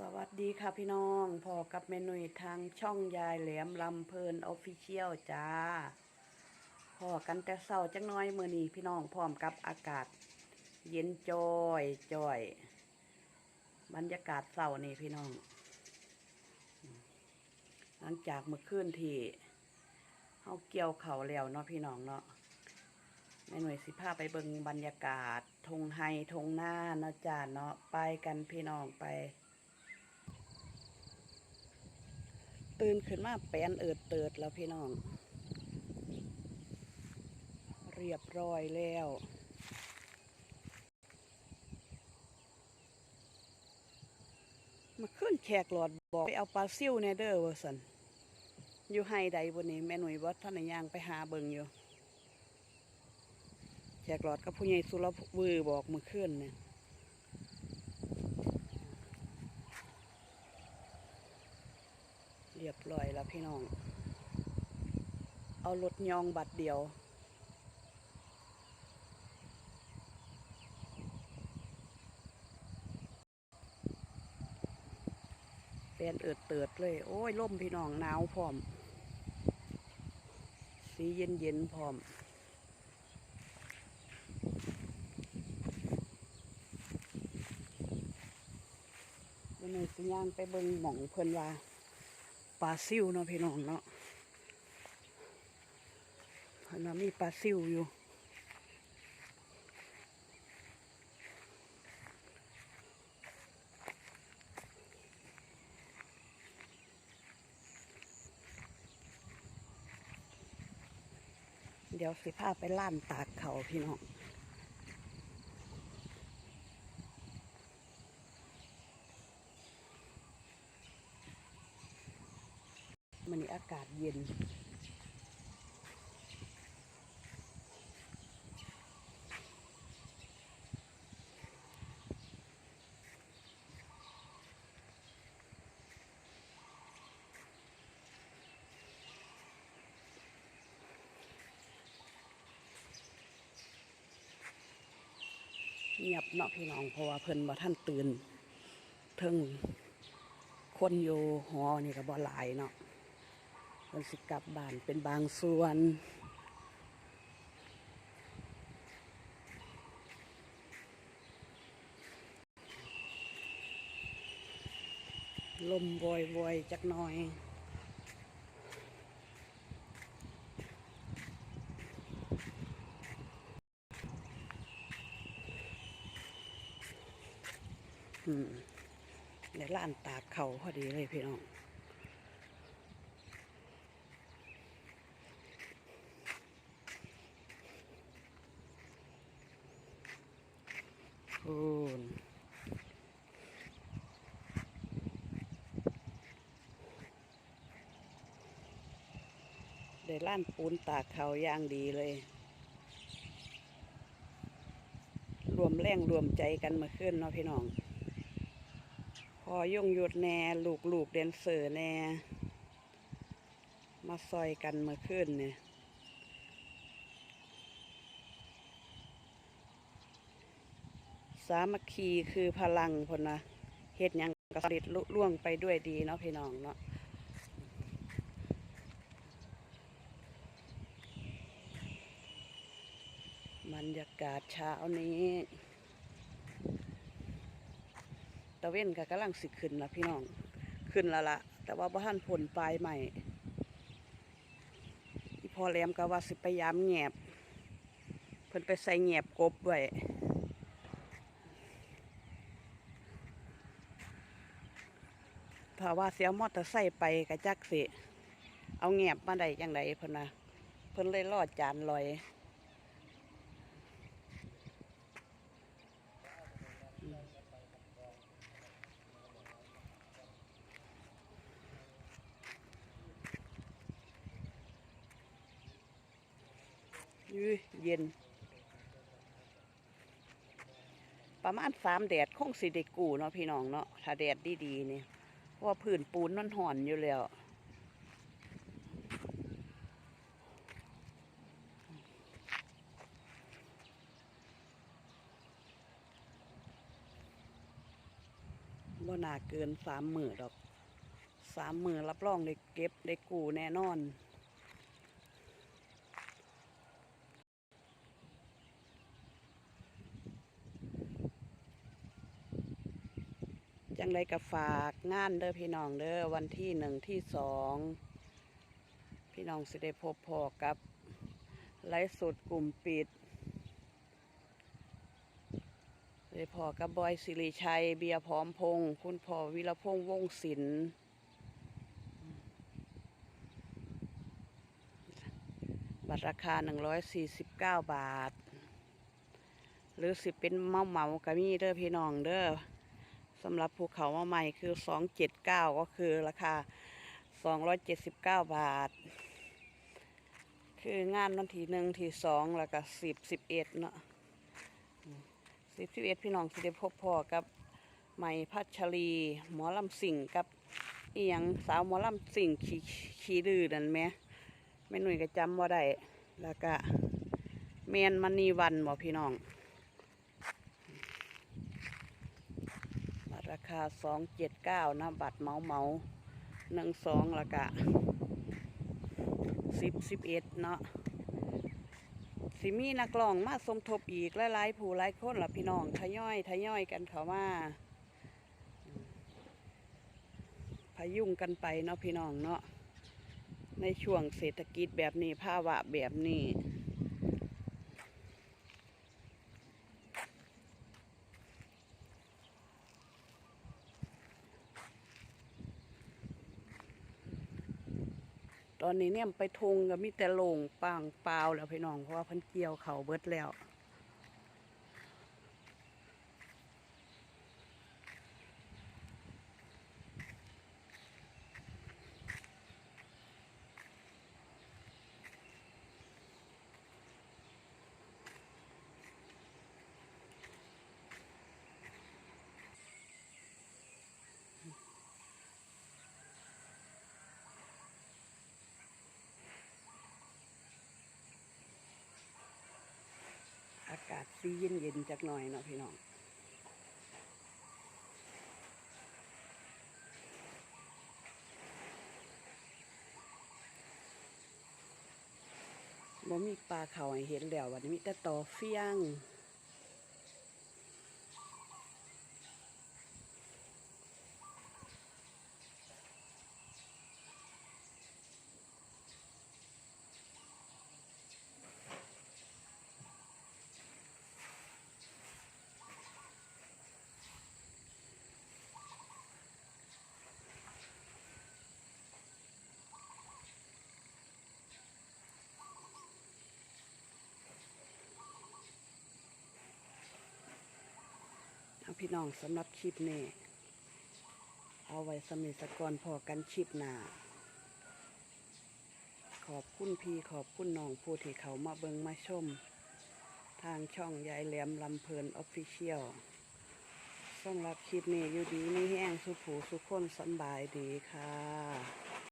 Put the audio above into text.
สวัสดีค่ะพี่น้องพอกับเมนุยทางช่องยายแหลมลำเพลินออฟฟิเชียลจ้าพอกันแต่เศร้าจังน้อยมือนี้พี่น้องพร้อมกับอากาศ เย็นจอยจอย บรรยากาศเศร้านี่พี่น้อง หลังจากเมื่อคืนที่เฮาเกี่ยวเขาแล้วเนาะพี่น้องเนาะแม่หน่วยสิพาไปเบิงบรรยากาศทงไฮทงหน้าเนาะจ้าเนาะไปกันพี่น้องไป ตื่นขึ้นมาแปนเอิดเติดแล้วพี่น้อง เรียบร้อยแล้วมาขึ้นแขกหลอดบอกไปเอาปลาซิ่วเนเดอร์เวอร์สันอยู่ให้ใดบนนี้แม่หนุ่ยวัดท่านย่างไปหาเบิงอยู่แขกหลอดกับผู้ใหญ่สุรวือบอกมือขึ้นเนี่ย รียบร้อยแล้วพี่น้อง เอารถยองบัตรเดียว เป็นเอิดเติดเลย โอ้ยล่มพี่น้องหนาวพร้อม สีเย็นเย็นพร้อมวันนี้สิย่างไปเบิ่งหม่องเพิ่นว่า ลาซิวเนาะพี่น้องเนาะพิ่นมีปลาซิวอยู่เดี๋ยวสิพาไปล่านตากเขาพี่น้อง มันนี้อากาศเย็น เงียบเนาะพี่น้องเพราะว่าเพิ่นบ่ท่านตื่นเทิงคนอยู่หอนี่ก็บ่หลายเนาะ เพิ่นสิกลับบ้านเป็นบางส่วนลมวอยวอยจักหน่อยอืมในร้านตากเขาพอดีเลยพี่น้อง คูณได้ร้านปูนตากเขาอย่างดีเลย รวมแรงรวมใจกันมาขึ้นเนาะพี่น้อง พอย่งหยุดแน่ลูกลูกเดนเซอร์แน่ มาซอยกันมาขึ้นเนี่ย สามัคคีคือพลังพนนะเฮ็ดยังก็สำเร็จลุล่วงไปด้วยดีเนาะพี่น้องเนาะบรรยากาศเช้านี้ตะเว้นก็กำลังสิขึ้นละพี่น้องขึ้นล้วละ แต่ว่าบ่ทันผลปลายใหม่อีพอแหลมก็ว่าสิไปยามแงบเพิ่นไปใส่แงบกบไว้ ถ้าว่าเสียมอเตอร์ไซค์ไปกะจักสิเอาแงบมาได้จังไดเพิ่นนะเพิ่นเลยรอดจานลอยยื้อเย็น ประมาณสามแดดคงสิได้กูเนาะพี่น้องเนาะถ้าแดดดีๆเนี่ย เพราะว่าพื้นปูนมันห่อนอยู่แล้วบ่นาเกินสามมือดอกสามมือรับรองได้เก็บได้กูแน่นอน จังไดก็ฝากงานเด้อพี่น้องเด้อวันที่หนึ่งที่สองพี่น้องสิได้พบพอกับไลฟ์สดกลุ่มปิดได้พอกับบอยสิริชัย เบียร์พร้อมพงษ์คุณพ่อวิรพงษ์วงศิลป์บัตรราคา 149 บาท หรือสิเป็นเมาเมาๆก็มีเด้อพี่น้องเด้อ สำหรับภูเขามาใหม่คือ 279 ก็คือราคา 279 บาท คืองานวันที่หนึ่งที่สองแล้วก็สิบสิบเอ็ดเนาะสิบสิบเอ็ดพี่น้องสิได้พบพ่อกับใหม่พัชรี หมอลำสิ่งกับเอียงสาวหมอลำสิ่งขี่ขี่ดื้อนั่นไหมแม่หนุ่ยก็จำว่าได้แล้วก็เมนมณีวันบอพี่น้อง บัตรรา คาสองเจ็ดเก้านะบัตรเมาเมาหนึ่งสองละกะสิบสิบเอ็ดเนาะสิมีนักรองมาสมทบอีกหลายๆผู้หลายคนละพี่น้องทย่อยทย่อยกันเขามาพายุงกันไปเนาะพี่น้องเนาะในช่วงเศรษฐกิจแบบนี้ภาวะแบบนี้ ตอนนี้เนี่ยไปทงก็มีแต่โลงปางเปล่าแล้วพี่น้องเพราะว่าพันเกี่ยวเขาเบิดแล้ว อีเย็นเย็นๆจักหน่อยเนาะพี่น้องบ่มีปลาเขาให้เห็นแล้ววันนี้มีแต่ต่อเฟียง พี่น้องสำหรับคลิปนี้ เอาไว้สมิสกรพอกันคลิปหน้าขอบคุณพี่ขอบคุณน้องผู้ที่เขามาเบิงมาชม ทางช่องยายแหลมลำเพลินออฟฟิเชียลสำหรับคลิปนี้อยู่ดีนี่แห้งสุขผูสุขคนสบายดีค่ะ